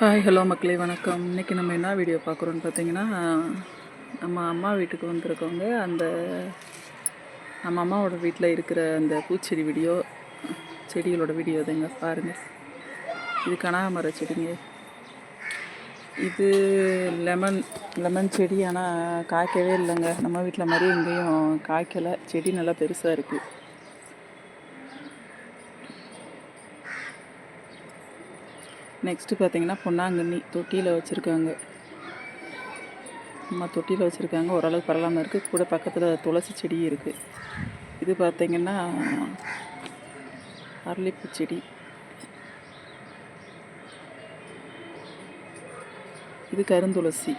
Hi hello மக்களே வணக்கம். இன்றைக்கி நம்ம என்ன வீடியோ பார்க்குறோன்னு பார்த்தீங்கன்னா நம்ம அம்மா வீட்டுக்கு வந்திருக்கோங்க அந்த நம்ம அம்மாவோட வீட்டில் இருக்கிற அந்த பூச்செடி வீடியோ செடிகளோட வீடியோ இதுங்க பாருங்கள் இது கனகாமர செடிங்க. இது லெமன் லெமன் செடி ஆனால் காய்க்கவே இல்லைங்க. நம்ம வீட்டில் மாதிரி எங்கேயும் காய்க்கலை. செடி நல்லா பெருசாக இருக்குது நெக்ஸ்ட்டு பார்த்தீங்கன்னா பொன்னாங்கண்ணி தொட்டியில் வச்சுருக்காங்க. அம்மா தொட்டியில் வச்சுருக்காங்க. ஓரளவுக்கு பரவாயில்லாமல் இருக்குது கூட பக்கத்தில் துளசி செடி இருக்குது இது பார்த்திங்கன்னா அரளிப்பூ செடி. இது கருந்துளசி.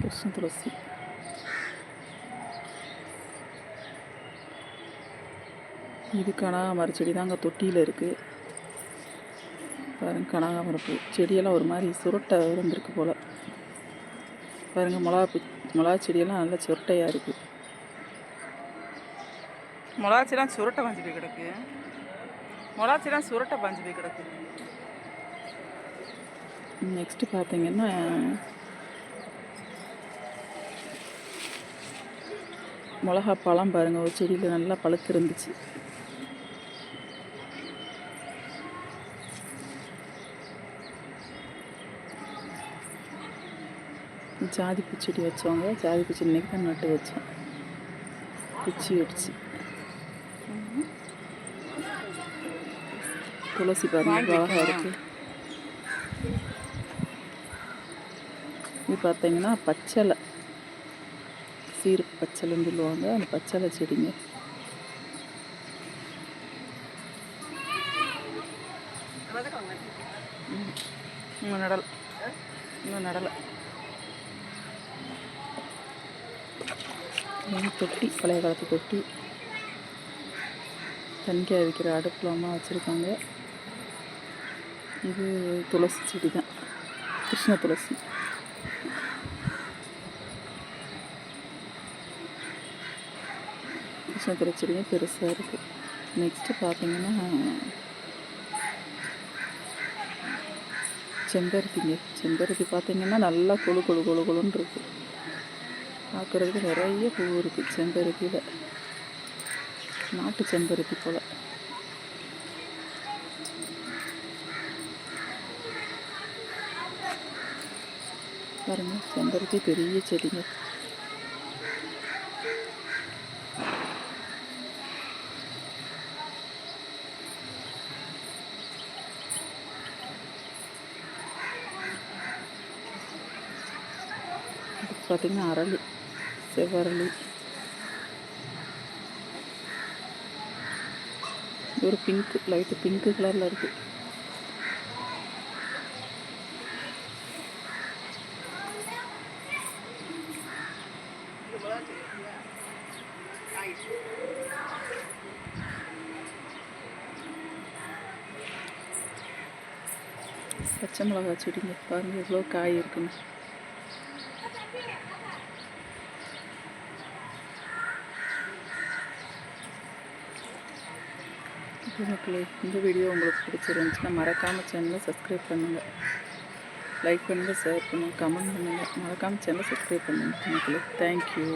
கிருஷ்ண துளசி. இது கனகாமர செடி அங்கே தொட்டியில் இருக்குது பாருங்க கனகாமரம் பூ செடியெல்லாம் ஒரு மாதிரி சுருட்டை இருந்திருக்கு போல். பாருங்கள் மிளகா மிளகா செடியெல்லாம் நல்லா சுருட்டையாக இருக்குது மிளகாச்சிலாம் சுருட்டை பாஞ்சு போய் கிடக்கு. மிளகாச்சிலாம் சுருட்டை பாஞ்சு போய் கிடக்கு. நெக்ஸ்ட்டு பார்த்தீங்கன்னா மிளகா பழம் பாருங்கள் ஒரு செடியில் நல்லா பழுத்து இருந்துச்சு. ஜாதி பூச்செடி வச்சவங்க ஜாதி பூச்சி இன்றைக்கி தான் நட்டு வச்சோம். குச்சி அடிச்சு துளசி பாருங்க அழகாக இருக்குது இது பார்த்தீங்கன்னா பச்சளை சீரு பச்சளைன்னு சொல்லுவாங்க அந்த பச்சளை செடிங்க. இன்னும் நடலை. இன்னும் நடலை இது தொட்டி பழைய காலத்து தொட்டி. தண்ணிக்காய் வைக்கிற அடுப்பில் வச்சுருக்காங்க. இது துளசி செடி தான் கிருஷ்ண துளசி. கிருஷ்ண துளசி செடியும் பெருசாக இருக்குது நெக்ஸ்ட்டு பார்த்தீங்கன்னா செம்பருத்திங்க. செம்பருத்தி பார்த்தீங்கன்னா நல்லா கொழு கொழு கொழு கொழுன்னு இருக்குது பார்க்குறதுக்கு நிறைய பூ இருக்குது செம்பருத்தியில். நாட்டு செம்பருத்தி போல். பாருங்க செம்பருத்தி பெரிய செடிங்க. பார்த்தீங்கன்னா அரளி. செவ்வரளி ஒரு பிங்க் லைட்டு பிங்க் கலரில் இருக்குது பச்சை மிளகா செடிங்க பாருங்கள் எவ்வளோ காய் இருக்குன்னு. மக்களே இந்த வீடியோ உங்களுக்கு பிடிச்சிருந்துச்சுன்னா மறக்காமல் சேனலை சப்ஸ்கிரைப் பண்ணுங்கள் லைக் பண்ணுங்கள் ஷேர் பண்ணுங்கள் கமெண்ட் பண்ணுங்கள் மறக்காமல் சேனலை சப்ஸ்கிரைப் பண்ணுங்கள் மக்களே தேங்க்யூ